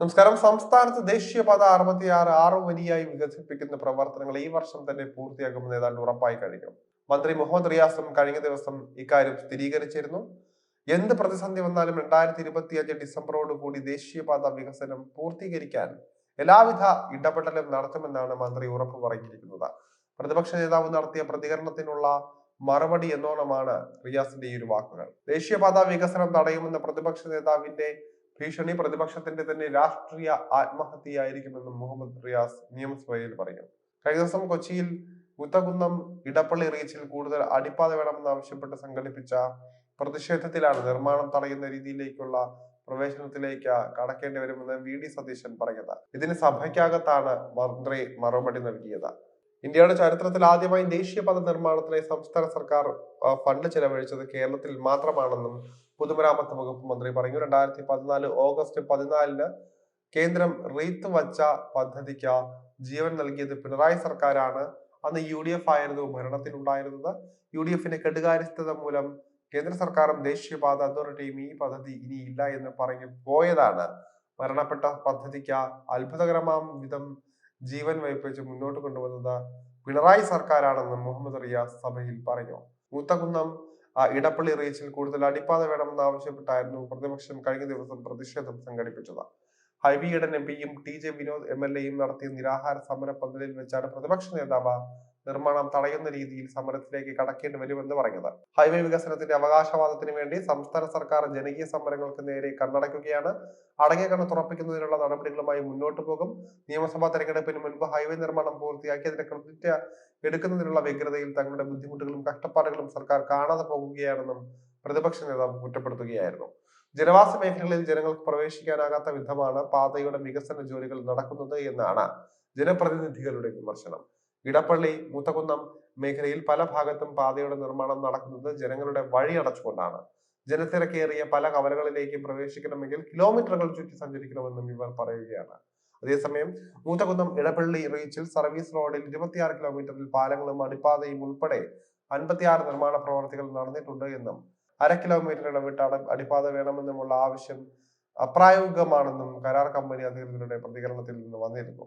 നമസ്കാരം. സംസ്ഥാനത്ത് ദേശീയപാത അറുപത്തിയാറ് ആറ് വരിയായി വികസിപ്പിക്കുന്ന പ്രവർത്തനങ്ങൾ ഈ വർഷം തന്നെ പൂർത്തിയാക്കുമെന്ന് ഏതാണ്ട് ഉറപ്പായി കഴിഞ്ഞു. മന്ത്രി മുഹമ്മദ് റിയാസും കഴിഞ്ഞ ദിവസം ഇക്കാര്യം സ്ഥിരീകരിച്ചിരുന്നു. എന്ത് പ്രതിസന്ധി വന്നാലും രണ്ടായിരത്തി ഇരുപത്തി അഞ്ച് ഡിസംബറോട് കൂടി ദേശീയപാത വികസനം പൂർത്തീകരിക്കാൻ എല്ലാവിധ ഇടപെടലും നടത്തുമെന്നാണ് മന്ത്രി ഉറപ്പ് പറഞ്ഞിരിക്കുന്നത്. പ്രതിപക്ഷ നേതാവ് നടത്തിയ പ്രതികരണത്തിനുള്ള മറുപടി എന്നോണമാണ് റിയാസിന്റെ ഈ ഒരു വാക്കുകൾ. ദേശീയപാത വികസനം തടയുമെന്ന പ്രതിപക്ഷ നേതാവിന്റെ ഭീഷണി പ്രതിപക്ഷത്തിന്റെ തന്നെ രാഷ്ട്രീയ ആത്മഹത്യയായിരിക്കുമെന്നും മുഹമ്മദ് റിയാസ് നിയമസഭയിൽ പറഞ്ഞു കഴിഞ്ഞ ദിവസം കൊച്ചിയിൽ മുത്തകുന്നം ഇടപ്പള്ളി റീച്ചിൽ കൂടുതൽ അടിപ്പാത വേണമെന്ന് ആവശ്യപ്പെട്ട് സംഘടിപ്പിച്ച പ്രതിഷേധത്തിലാണ് നിർമ്മാണം തടയുന്ന രീതിയിലേക്കുള്ള പ്രവേശനത്തിലേക്ക് കടക്കേണ്ടി വരുമെന്ന് വി ഡി സതീശൻ പറഞ്ഞത്. ഇതിന് സഭയ്ക്കകത്താണ് മന്ത്രി മറുപടി നൽകിയത്. ഇന്ത്യയുടെ ചരിത്രത്തിൽ ആദ്യമായി ദേശീയ പദ നിർമ്മാണത്തിനായി സംസ്ഥാന സർക്കാർ ഫണ്ട് ചെലവഴിച്ചത് കേരളത്തിൽ മാത്രമാണെന്നും പൊതുമരാമത്ത് വകുപ്പ് മന്ത്രി പറഞ്ഞു. രണ്ടായിരത്തി പതിനാല് ഓഗസ്റ്റ് പതിനാലിന് കേന്ദ്രം റീത്ത് വച്ച പദ്ധതിക്ക് ജീവൻ നൽകിയത് പിണറായി സർക്കാരാണ്. അന്ന് യു ഡി എഫ് ആയിരുന്നു ഭരണത്തിലുണ്ടായിരുന്നത്. യു ഡി എഫിന്റെ കെടുകാര്യസ്ഥത മൂലം കേന്ദ്ര സർക്കാരും ദേശീയപാത അതോറിറ്റിയും ഈ പദ്ധതി ഇനി ഇല്ല എന്ന് പറഞ്ഞു പോയതാണ്. മരണപ്പെട്ട പദ്ധതിക്ക് അത്ഭുതകരമാം വിധം ജീവൻ വയ്പ്പിച്ച് മുന്നോട്ട് കൊണ്ടുവന്നത് പിണറായി സർക്കാരാണെന്ന് മുഹമ്മദ് റിയാസ് സഭയിൽ പറഞ്ഞു. മൂത്തകുന്നം ഇടപ്പള്ളി റീച്ചിൽ കൂടുതൽ അടിപ്പാത വേണമെന്ന് ആവശ്യപ്പെട്ടായിരുന്നു പ്രതിപക്ഷം കഴിഞ്ഞ ദിവസം പ്രതിഷേധം സംഘടിപ്പിച്ചത്. ഹൈബി എം പിയും T J Vinod M L എയും നടത്തിയ നിരാഹാര സമര പന്തലിൽ വെച്ചാണ് പ്രതിപക്ഷ നേതാവ് നിർമ്മാണം തടയുന്ന രീതിയിൽ സമരത്തിലേക്ക് കടക്കേണ്ടി വരുമെന്ന് പറഞ്ഞത് ഹൈവേ വികസനത്തിന്റെ അവകാശവാദത്തിന് വേണ്ടി സംസ്ഥാന സർക്കാർ ജനകീയ സമരങ്ങൾക്ക് നേരെ കണ്ണടയ്ക്കുകയാണ്. അടങ്ങിയ കണ്ണ് തുറപ്പിക്കുന്നതിനുള്ള നടപടികളുമായി മുന്നോട്ട് പോകും. നിയമസഭാ തെരഞ്ഞെടുപ്പിന് മുൻപ് ഹൈവേ നിർമ്മാണം പൂർത്തിയാക്കി അതിന്റെ ക്രെഡിറ്റ് എടുക്കുന്നതിനുള്ള വ്യഗ്രതയിൽ തങ്ങളുടെ ബുദ്ധിമുട്ടുകളും കഷ്ടപ്പാടുകളും സർക്കാർ കാണാതെ പോകുകയാണെന്നും പ്രതിപക്ഷ നേതാവ് കുറ്റപ്പെടുത്തുകയായിരുന്നു. ജനവാസ മേഖലകളിൽ ജനങ്ങൾക്ക് പ്രവേശിക്കാനാകാത്ത വിധമാണ് പാതയുടെ വികസന ജോലികൾ നടക്കുന്നത് എന്നാണ് ജനപ്രതിനിധികളുടെ വിമർശനം. ഇടപ്പള്ളി മുത്തകുന്നം മേഖലയിൽ പല ഭാഗത്തും പാതയുടെ നിർമ്മാണം നടക്കുന്നത് ജനങ്ങളുടെ വഴി അടച്ചുകൊണ്ടാണ്. ജനത്തിരക്കേറിയ പല കവലകളിലേക്കും പ്രവേശിക്കണമെങ്കിൽ കിലോമീറ്ററുകൾ ചുറ്റി സഞ്ചരിക്കണമെന്നും ഇവർ പറയുകയാണ്. അതേസമയം മൂത്തകുന്നം ഇടപ്പള്ളി റീച്ചിൽ സർവീസ് റോഡിൽ ഇരുപത്തിയാറ് കിലോമീറ്ററിൽ പാലങ്ങളും അടിപ്പാതയും ഉൾപ്പെടെ അൻപത്തിയാറ് നിർമ്മാണ പ്രവർത്തികൾ നടന്നിട്ടുണ്ട് എന്നും അര കിലോമീറ്റർ ഇടവിട്ട് അട- അടിപ്പാത വേണമെന്നുമുള്ള ആവശ്യം അപ്രായോഗികമാണെന്നും കരാർ കമ്പനി അധികൃതരുടെ പ്രതികരണത്തിൽ നിന്ന് വന്നിരുന്നു.